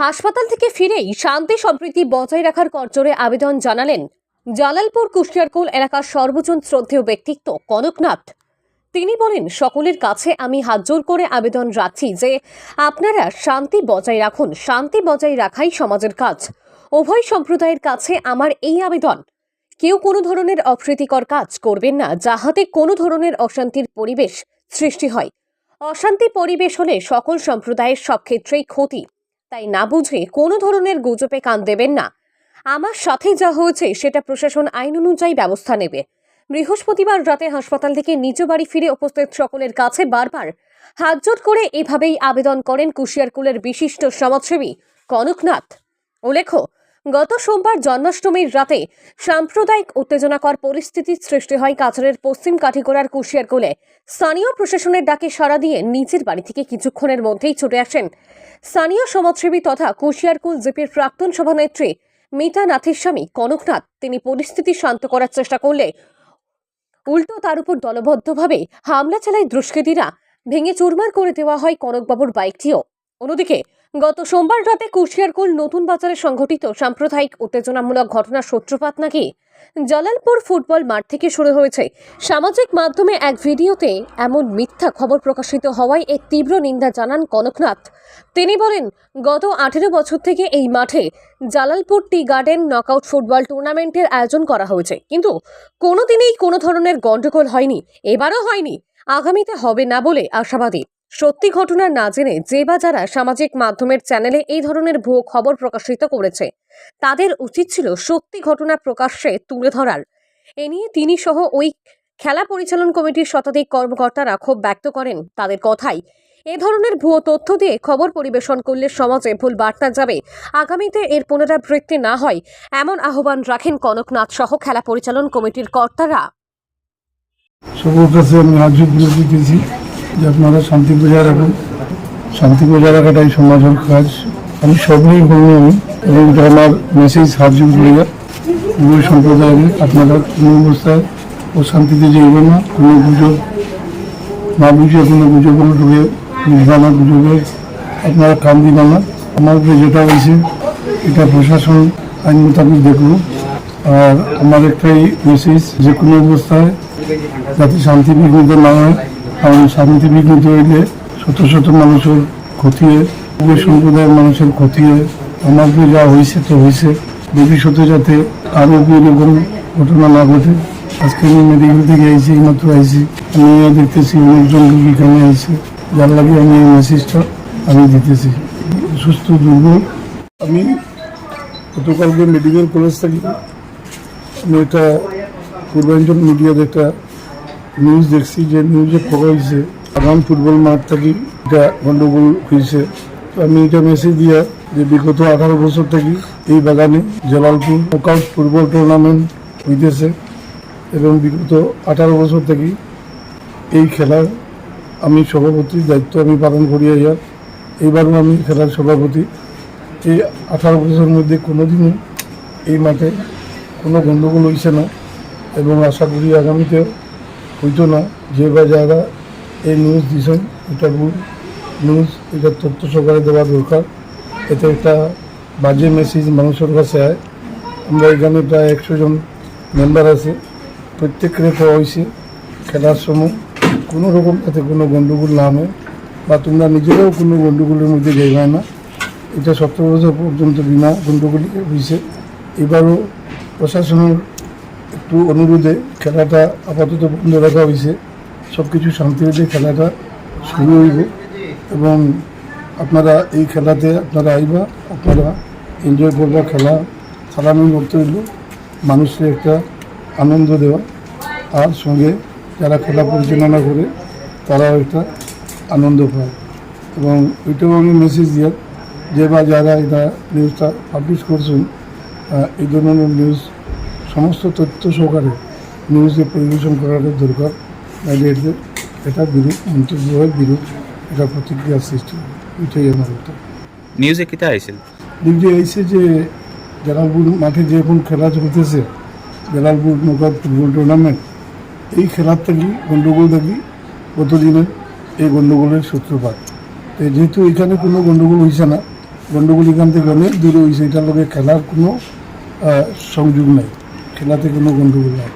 হাসপাতাল থেকে ফিরেই শান্তি সম্প্রীতি বজায় রাখার করজোরে আবেদন জানালেন জালালপুর কুষ্টিয়ারকুল এলাকার সর্বজন শ্রদ্ধেয় ব্যক্তিত্ব কনকনাথ। তিনি বলেন, সকলের কাছে আমি হাতজোর করে আবেদন রাখছি যে আপনারা শান্তি বজায় রাখুন। শান্তি বজায় রাখাই সমাজের কাজ। উভয় সম্প্রদায়ের কাছে আমার এই আবেদন। কেউ কোনো ধরনের অপ্রীতিকর কাজ করবেন না যাহাতে কোনো ধরনের অশান্তির পরিবেশ সৃষ্টি হয়। অশান্তি পরিবেশ হলে সকল সম্প্রদায়ের সব ক্ষেত্রেই ক্ষতি। তাই না বুঝে কোনো ধরনের গুজবে কান দেবেন না। আমার সাথে যা হয়েছে সেটা প্রশাসন আইন অনুযায়ী ব্যবস্থা নেবে। বৃহস্পতিবার রাতে হাসপাতাল থেকে নিজ বাড়ি ফিরে উপস্থিত সকলের কাছে বারবার হাতজোট করে এভাবেই আবেদন করেন কুশিয়ারকুলের বিশিষ্ট সমাজসেবী কনকনাথ। উল্লেখ্য গত সোমবার জন্মাষ্টমীর রাতে সাম্প্রদায়িক উত্তেজনাকর পরিস্থিতির সৃষ্টি হয় কাছাড়ের পশ্চিম কাঠিগোড়ার কুশিয়ারকুলে স্থানীয় প্রশাসনের ডাকে সাড়া দিয়ে নিজের বাড়ি থেকে কিছুক্ষণের মধ্যেই ছুটে আসেন। স্থানীয় সমাজসেবী তথা কুশিয়ারকুল জিপির প্রাক্তন সভানেত্রী মিতা নাথের স্বামী কনকনাথ তিনি পরিস্থিতি শান্ত করার চেষ্টা করলে উল্টো তার উপর দলবদ্ধভাবে হামলা চালায় দুষ্কৃতীরা। ভেঙে চুরমার করে দেওয়া হয় কনকবাবুর বাইকটিও। অন্যদিকে গত সোমবার রাতে কুশিয়ারকুল নতুন বাজারে সংঘটিত সাম্প্রদায়িক উত্তেজনামূলক ঘটনার সূত্রপাত নাকি? জালালপুর ফুটবল মাঠ থেকে শুরু হয়েছে। সামাজিক মাধ্যমে এক ভিডিওতে এমন মিথ্যা খবর প্রকাশিত হওয়ায় এর তীব্র নিন্দা জানান কনকনাথ। তিনি বলেন, গত আঠেরো বছর থেকে এই মাঠে Jalalpur tea garden knockout football টুর্নামেন্টের আয়োজন করা হয়েছে। কিন্তু কোনোদিনই কোনো ধরনের গণ্ডগোল হয়নি। এবারও হয়নি। আগামীতে হবে না বলে আশাবাদী। সত্যি ঘটনা না জেনে যে বা যারা সামাজিক মাধ্যমের চ্যানেলে এই ধরনের ভুয়ো খবর প্রকাশিত করেছে, তাদের উচিত ছিল সত্যি ঘটনা প্রকাশ্যে তুলে ধরার। এ নিয়ে তিনি সহ ওই খেলা পরিচালন কমিটির শতাধিক কর্মকর্তারা ক্ষোভ ব্যক্ত করেন তাদের কথাই। এ ধরনের ভুয়ো তথ্য দিয়ে খবর পরিবেশন করলে সমাজে ভুল বার্তা যাবে। আগামীতে এর পুনরাবৃত্তি না হয়, এমন আহ্বান রাখেন কনকনাথ সহ খেলা পরিচালন কমিটির কর্তারা। সকল কাছে আমি যে আপনারা শান্তি বজায় রাখুন শান্তি বজায় রাখাটাই সমাজের কাজ। আমি সবই বলব আমি, এবং এটা আমার মেসেজ হাত করিয়া উভয় সম্প্রদায়ের আপনারা কোনো অবস্থায় ও শান্তিতে যাইবেন না। কোনো গুজব না বুঝে কোনো গুজব কোনো ঢুকে বুঝবে গুজবে আপনারা কান দিবেন না। আমার উপরে যেটা হয়েছে, এটা প্রশাসন আইন মোতাবেক দেখল আর আমার একটাই মেসেজ যে কোনো অবস্থায় যাতে শান্তি বিঘ্নিত না হয় কারণ শান্তি হইলে শত শত মানুষের ক্ষতি হয় সম্প্রদায়ের মানুষের ক্ষতি হয় আমার যা হয়েছে তো হয়েছে ভবিষ্যতে যাতে আরও এরকম ঘটনা না ঘটে। আজকে আমি মেডিকেল থেকে আইছি এইমাত্র আইছি। আমি দেখতেছি অনেকজন রোগী এখানে আইছে যার লাগে আমি এই মেসেজটা আমি দিতেছি। সুস্থ, দুর্বল। আমি গতকালকে মেডিকেল কলেজ থেকে আমি এটা পূর্বাঞ্চল মিডিয়াতে একটা নিউজ দেখছি, যে নিউজে খবর হয়েছে আগাম ফুটবল মাঠ থেকে এটা গন্ডগোল হয়েছে। তো আমি এটা মেসেজ দিয়া যে বিগত আঠারো বছর থেকে এই বাগানে জালালপুর নকআউট ফুটবল টুর্নামেন্ট হইতেছে এবং বিগত আঠারো বছর থেকে এই খেলার আমি সভাপতির দায়িত্ব আমি পালন করি আইয়ার এইবারও আমি খেলার সভাপতি। এই আঠারো বছরের মধ্যে কোনোদিনও এই মাঠে কোনো গণ্ডগোল হয়েছে না এবং আশা করি আগামীতেও হইতো না, যে বা যারা এই নিউজ দিছেন, এটা ভুল। নিউজ এটা তথ্য সহকারে দেওয়া দরকার। এতে একটা বাজে মেসেজ মানুষের কাছে আয়। আমরা এখানে প্রায় একশো জন মেম্বার আছে। প্রত্যেকের পাওয়া হয়েছে খেলার সময় কোনো রকম যাতে কোনো গণ্ডগোল না হয় বা তোমরা নিজেরাও কোনো গণ্ডগোলের মধ্যে যাইবে না। এটা সতেরো বছর পর্যন্ত বিনা গণ্ডগোল হয়েছে এবারও প্রশাসনের একটু অনুরোধে খেলাটা আপাতত বন্ধ রাখা হয়েছে। সব কিছু শান্তি হইলে খেলাটা শুরু হইব এবং আপনারা এই খেলাতে আপনারা আইবা, আপনারা এনজয় করবা, খেলা খেলানোর মতো হইল মানুষের একটা আনন্দ দেওয়া। আর সঙ্গে যারা খেলা পরিচালনা করে, তারাও একটা আনন্দ পায়। এবং ওইটাও আমি মেসেজ দিয়ার যে বা যারা এটা নিউজটা পাবলিশ করছেন এই ধরনের নিউজ সমস্ত তথ্য সহকারে নিউজে পরিবেশন করার দরকার। নাইলে এতে এটা বিরূপ মন্তব্য হয় বিরূপ এটা প্রতিক্রিয়া সৃষ্টি হয় এটাই আমার একটা নিউজে কিতা আইছিল দিকে এইছে যে জালালপুর মাঠে যে এখন খেলা চলতেছে জালালপুর নৌকার ফুটবল টুর্নামেন্ট এই খেলার থেকে গণ্ডগোল থাকি গতদিনের এই গণ্ডগোলের সূত্রপাত। যেহেতু এখানে কোনো গণ্ডগোল হয়েছে না গণ্ডগোল এখান থেকে অনেক দূরে হয়েছে এটার লগে খেলার কোনো সংযোগ নাই। খেলাতে কোনো গন্ডগোল নাই